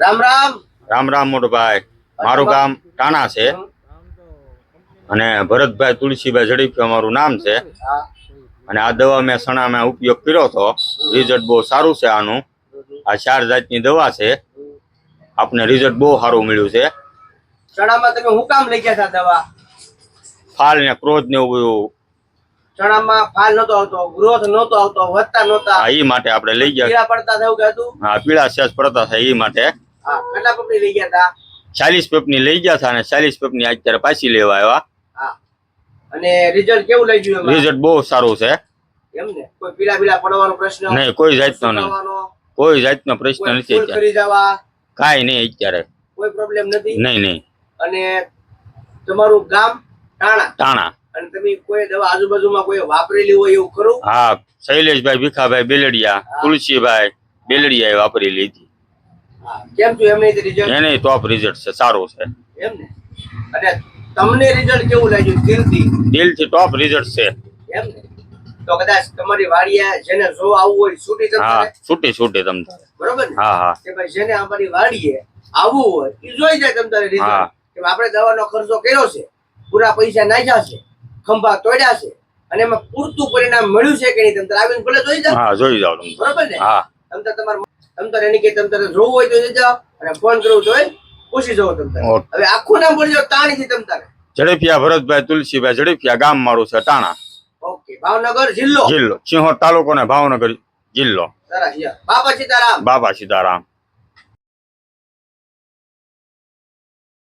રામ રામ. રામ રામ મોટભાઈ. મારું ગામ ટાણા છે. અને ભરતભાઈ તુલસીભાઈ ઝડપી અમારું નામ છે. અને આ દવા મેં સણામાં ઉપયોગ કર્યો હતો. રિઝલ્ટ બહુ સારું છે આનું. આ ચાર જાતની દવા છે. આપને રિઝલ્ટ બહુ સારું મળ્યું છે. ચણામાં તમે હું કામ લઈ ગયા હતા દવા? ફાલ ને ક્રોધ ને એવું ચણામાં ફાલ નતો આવતો ગ્રોથ નતો આવતો વધતા નહોતા. હા એ માટે આપણે લઈ ગયા. પીળા પડતા થયું કે હતું? હા પીળા સેસ પડતા થાય એ માટે. કેટલા પપડી લઈ ગયા હતા ચાલીસ પેપની લઈ ગયા હતા અને ચાલીસ પેપની અત્યારે પાછી લેવા આવ્યા. અને રિઝલ્ટ કેવું લઈ ગયું રિઝલ્ટ બહુ સારું છે. એમ ને? કોઈ પીલા પીલા પડવાનો પ્રશ્ન? નહીં કોઈ જાતનો નહીં. કોઈ જાતનો પ્રશ્ન નથી કરી જવા? કાંઈ નહીં અત્યારે. કોઈ પ્રોબ્લેમ નથી? નહીં નહીં. અને તમારું ગામ ટાણા? ટાણા. અને તમે કોઈ દવા આજુબાજુમાં કોઈ વાપરેલી હોય એવું ખરું? હા શૈલેષભાઈ ભીખાભાઈ બેલડિયા તુલસીભાઈ બેલડિયા વાપરી લીધી. કેમ છું? એમને રિઝલ્ટ એને ટોપ રિઝલ્ટ છે સારું છે. એમ ને અને તમને રિઝલ્ટ કેવું લાગ્યું? દિલથી? દિલથી ટોપ રિઝલ્ટ છે. એમ ને તો કદાચ તમારી વાડીએ જેને જો આવવું હોય છૂટી હા છૂટી છૂટી તમને. બરોબર ને? હા હા. કે ભાઈ જેને અમારી વાડીએ આવવું હોય એ જોઈ જાય તમ તારે હા. રિઝલ્ટ કે આપણે દવાનો ખર્ચો કર્યો છે પૂરા પૈસા નાખ્યા છે ખંભા તોડ્યા છે અને એમાં પૂરતું પરિણામ મળ્યું છે કે નહીં તમને આવીને ભલે જોઈ જાઓ. હા જોઈ જાઓ બરોબર ને? હા. તમને તમારે તમ તારે એની કે તમ તારે જોવું હોય તો જાઓ અને ફોન કરવું તો પૂછી જવો તમ હવે આખું નામ બોલજો તાણીથી તમ તારે. ઝડપિયા ભરતભાઈ તુલસીભાઈ ઝડપિયા ગામ મારું છે ટાણા. ઓકે ભાવનગર જિલ્લો. જિલ્લો. સિંહોર તાલુકો ને ભાવનગર જિલ્લો. બાબા સીતારામ. બાબા સીતારામ.